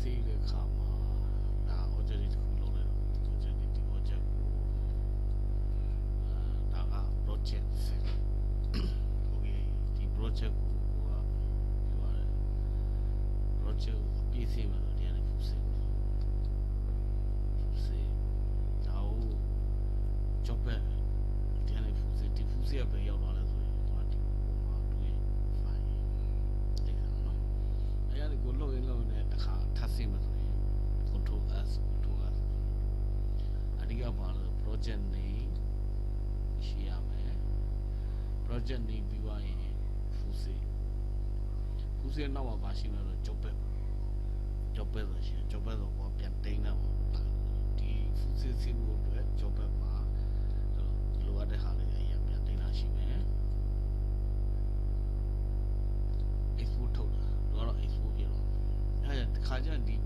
စေးတဲ့ခါမှာဒါ object တစ်ခုလုံးလိုက်တော့ object ဒီ object ကိုအာဒါက project set okay ဒီ project ကိုဟိုကပြောရတယ် project ကိုအပြည့်စေးမှာဆိုတရားနဲ့ဖူးစေးဖူးစေးဒါကို job back တရားနဲ့ဖူးစေးဒီဖူးစေးကပဲရောက်သွားလဲဆိုရင်ဟိုဒီပုံမှာတွေ့ file လေးခါနော်အဲ့ရကိုလှုပ်ရင်လှုပ်ရင် တစ်ခါထပ်စေးမှာဆိုရင် control s control s အဓိကပါလို့ project name ရှိရမယ် project name ပြီးသွားရင် full save full save နောက်မှာပါရှိမယ်ဆို job back job back ဆိုရှင် job back ဆိုတော့ပြန်တိန်းတာပေါ့ဒီ full save စီဖို့အတွက် job back မှာလိုအပ်တဲ့ဟာလေးအရင်ပြန်တိန်းတာရှိမယ်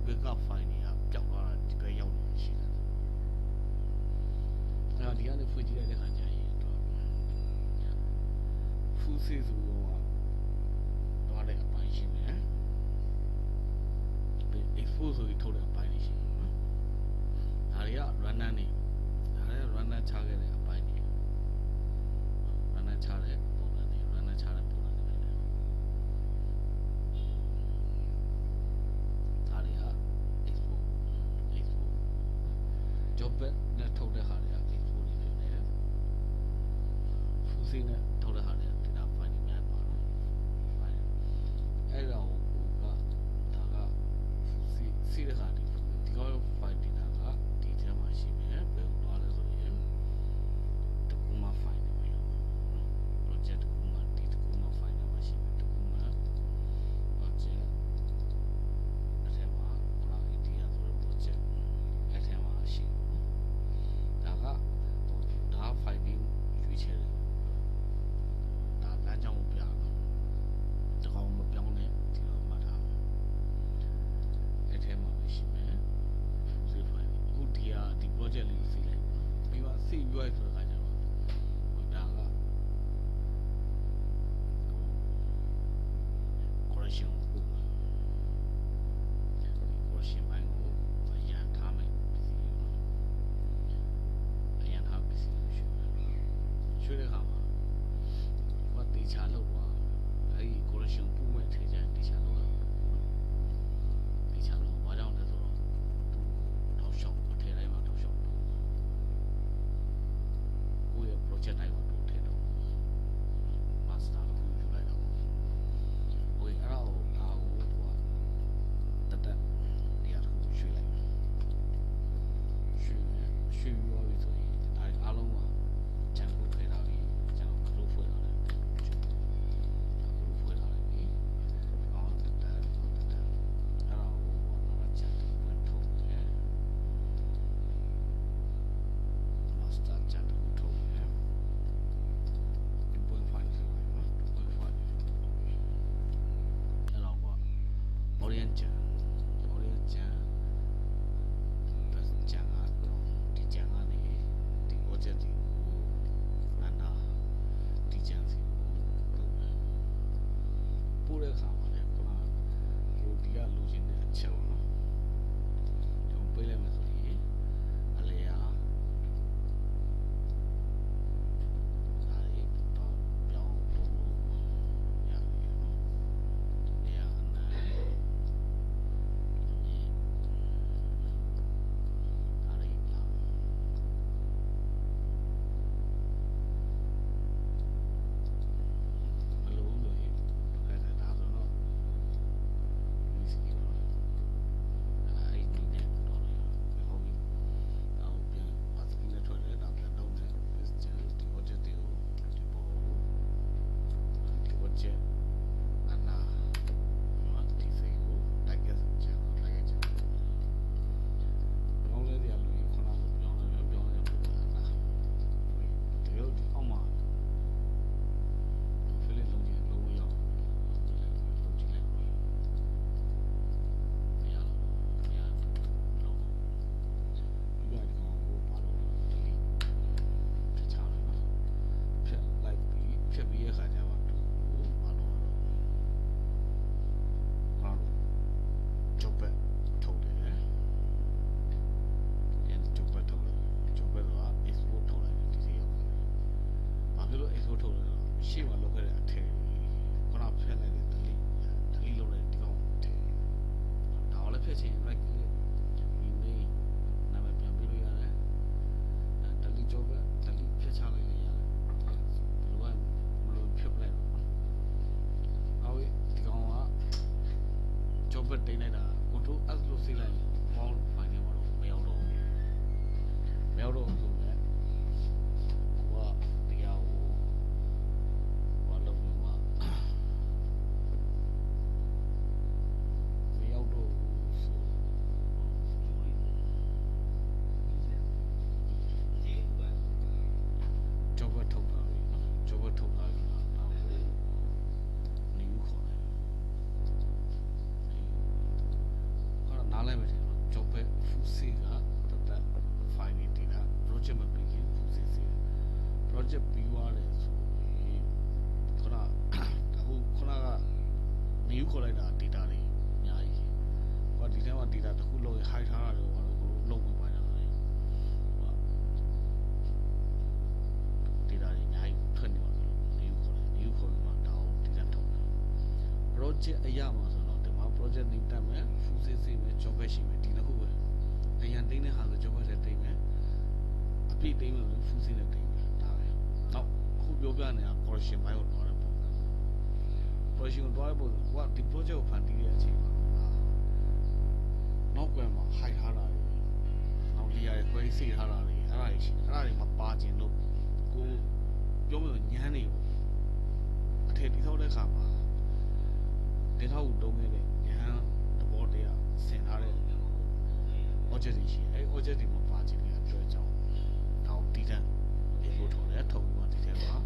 backup file တွေကပျောက်သွားတာဒီဘက်ရောက်နေရှိတယ်အဲ့တော့ဒီကနေဖွင့်ကြည့်လိုက်တဲ့ခါကျရင်တော့ full save ဆိုတော့တော့တဲ့အပိုင်းရှိမယ်ဒီ export ဆိုပြီးထုတ်တဲ့အပိုင်းတွေရှိတယ်နော်ဒါတွေက runner နေဒါတွေက runner ချခဲ့တဲ့အပိုင်းတွေ runner ချတဲ့ပုံစံတွေ full scene စီး မှ Chao. တိတ်လိုက်တာကိုတို့အက်လို့စိတ်လိုက်ဘောင်းဖိုင်နေမှာတော့မရောက်တော့မရောက်တော့ ခေါ်လိုက်တာ data တွေအများကြီးဟောဒီထဲမှာ data တစ်ခုလုံး hide ထားတာတော့ဘာလို့လုံးဝပါတာလဲဟော data တွေအများကြီးထွက်နေပါဆို new ခေါ်တယ် new ခေါ်ပြီးမှဒါကို data ထုတ်တယ် project အရာမှာဆိုတော့ဒီမှာ project name တက်မယ် full set စီမယ် job ပဲရှိမယ်ဒီနှစ်ခုပဲအရင်တိန်းတဲ့ဟာဆို job ပဲတိန်းမယ်အပြည့်တိန်းမယ်ဆို full set နဲ့တိန်းမယ်ဒါပဲနောက်အခုပြောပြနေတာ correction ဘိုင်းကိုတော့ တဲ့ပုံစံ correction ကိုတော့တဲ့ပုံစံဟိုကဒီ project ကိုဖန်တီးတဲ့အချိန်မှာအာနောက်ကွယ်မှာ hide ထားတာတွေနောက် layer တွေခွဲစိတ်ထားတာတွေအဲ့ဒါတွေရှိတယ်အဲ့ဒါတွေမပါခြင်းလို့ကိုပြောမလို့ညမ်းနေပေါ့အထည်တိထောက်တဲ့ခါမှာတင်ထောက်ကိုတုံးခဲ့တဲ့ညဟန်သဘောတရားဆင်ထားတဲ့ object တွေရှိတယ်အဲဒီ object တွေမှာပါခြင်းတွေကပြောအကြောင်းဒါကိုတီးတန်းဒီလိုထော်တယ်ထုံပြီးမှဒီထဲမှာ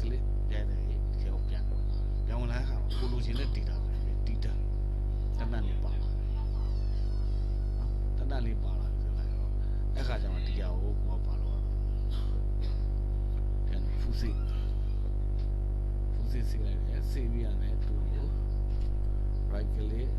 click ကိုလိုချင်တဲ့ data တွေတီးတန်းတနတ်လေးပါလာတနတ်လေးပါလာပြီဆိုတော့အဲ့ခါကျမှဒီဟာကိုကိုကပါတော့ပြန်ဖူးစိတ်ဖူးစစ်စီလိုက်တယ်စေးပြီးရတယ်သူ့ကို right click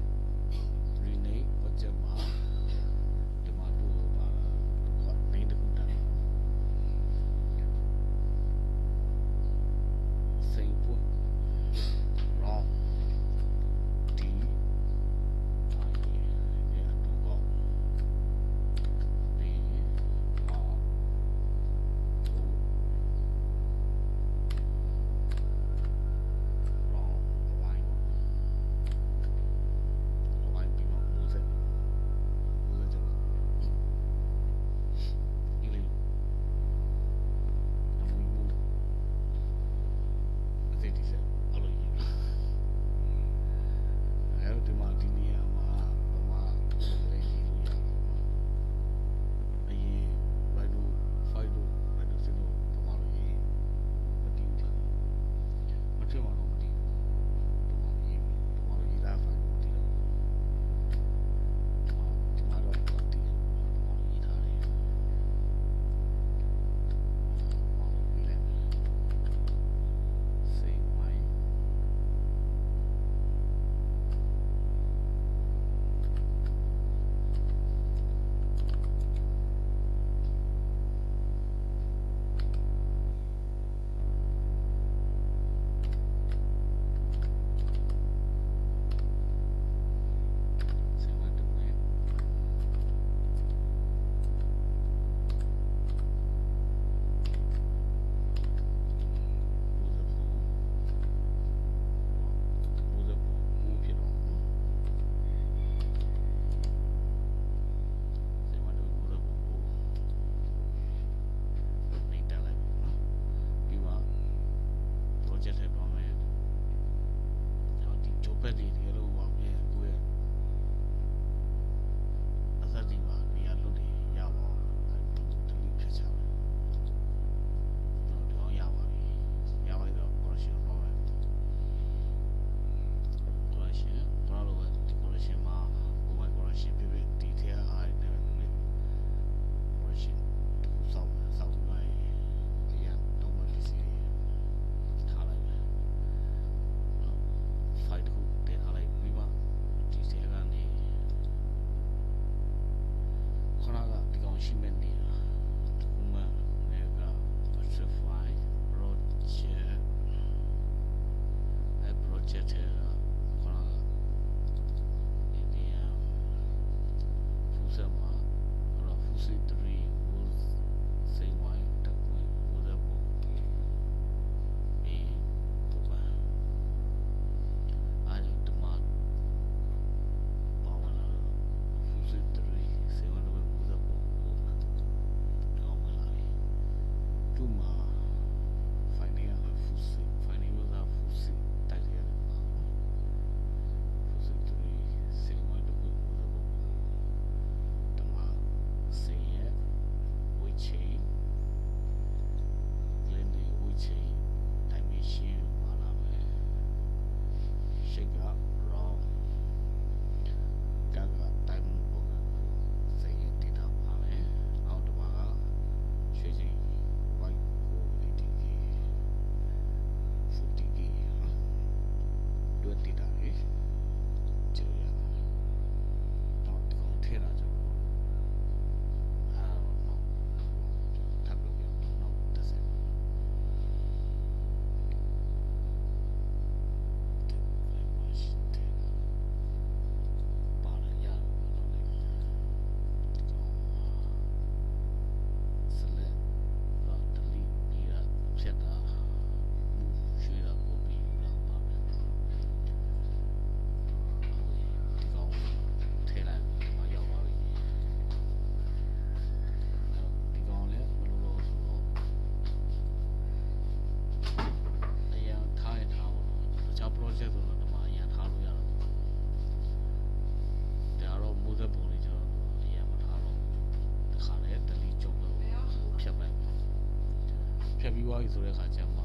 သွားပြီဆိုတဲ့ခါကျမှ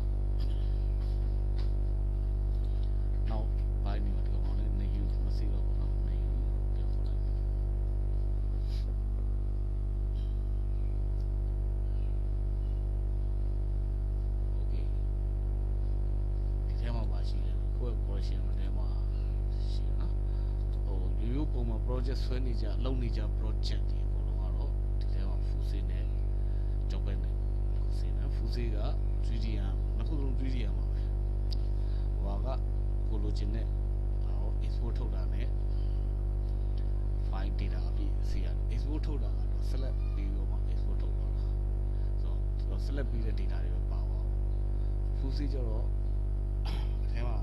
နောက်ပိုင်းနေမှာဒီကောင်လည်းနေယူမစီတော့ဘူးနော်နေယူပြန်ခေါ်လိုက် โอเคဒီထဲမှာပါရှိတယ်ကိုယ့် correction ထဲမှာရှိတယ်နော်ဟိုရိုးရိုးပုံမှာ project ဆွဲနေကြလုပ်နေကြ project တွေအကုန်လုံးကတော့ scene နဲ့ full scene က 3D ရနှစ်ခုလုံး 3D ရမှာပဲဟိုကကိုလိုချင်တဲ့ဟို export ထုတ်တာနဲ့ file data အပြည့်စီရ export ထုတ်တာကတော့ select ပြီးတော့မှ export ထုတ်ပါလားဆိုတော့ select ပြီးတဲ့ data တွေပဲပါပါဖူးစီကြတော့အထဲမှာ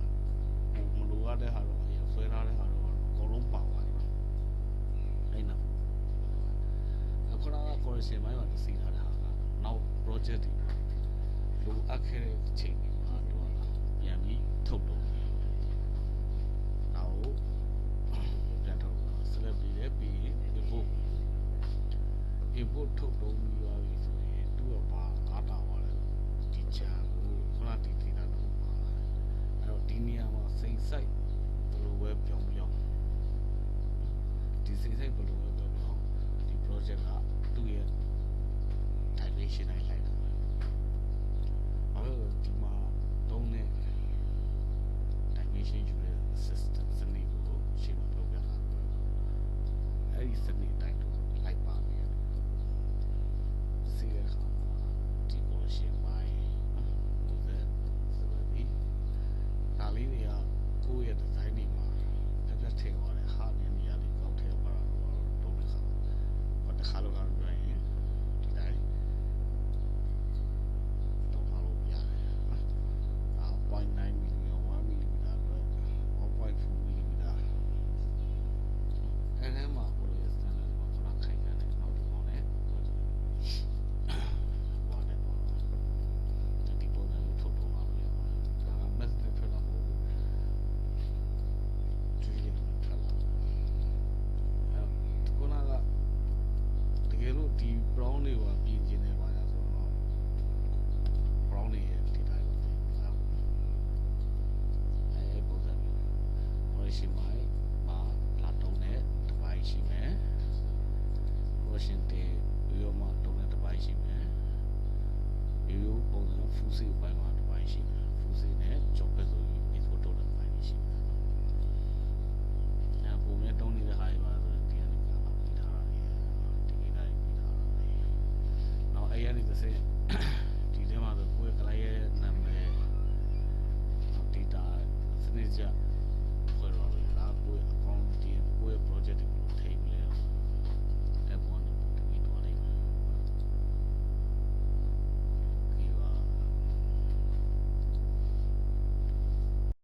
ဟိုမလိုရတဲ့ဟာတော့အရင်ဆွဲထားတဲ့ဟာတော့အကုန်လုံးပါသွားတယ်အဲ့နော်အခုနက correction မိုင်းမှာစီထားတဲ့ဟာကနောက် project တွေ လိုအပ်ခဲ့တဲ့အချိန်တွေမှာတော့ပြန်ပြီးထုတ်တော့နောက်ပြန်ထုတ်တော့ select ပြီးတယ်ပြီးရင် import import ထုတ်တော့ပြီးသွားပြီဆိုရင်သူကဘာအားတာသွားလဲဒီချာကိုခုနဒီဒီတာတော့ပါလာတယ်အဲ့တော့ဒီနေရာမှာစိတ်ဆိုင်ဘယ်လိုပဲပြောင်းပြောင်းဒီစိတ်ဆိုင်ဘယ်လိုပဲပြောင်းပြောင်းဒီ project ကသူ့ရဲ့ dimension တိုင်း လိုက်တာပဲအဲ့တော့ဒီမှာတုံးတဲ့ dimension ယူတဲ့ system စနစ်ကိုရှင်းပြပြတာအဲ့ဒီစနစ်တိုင်း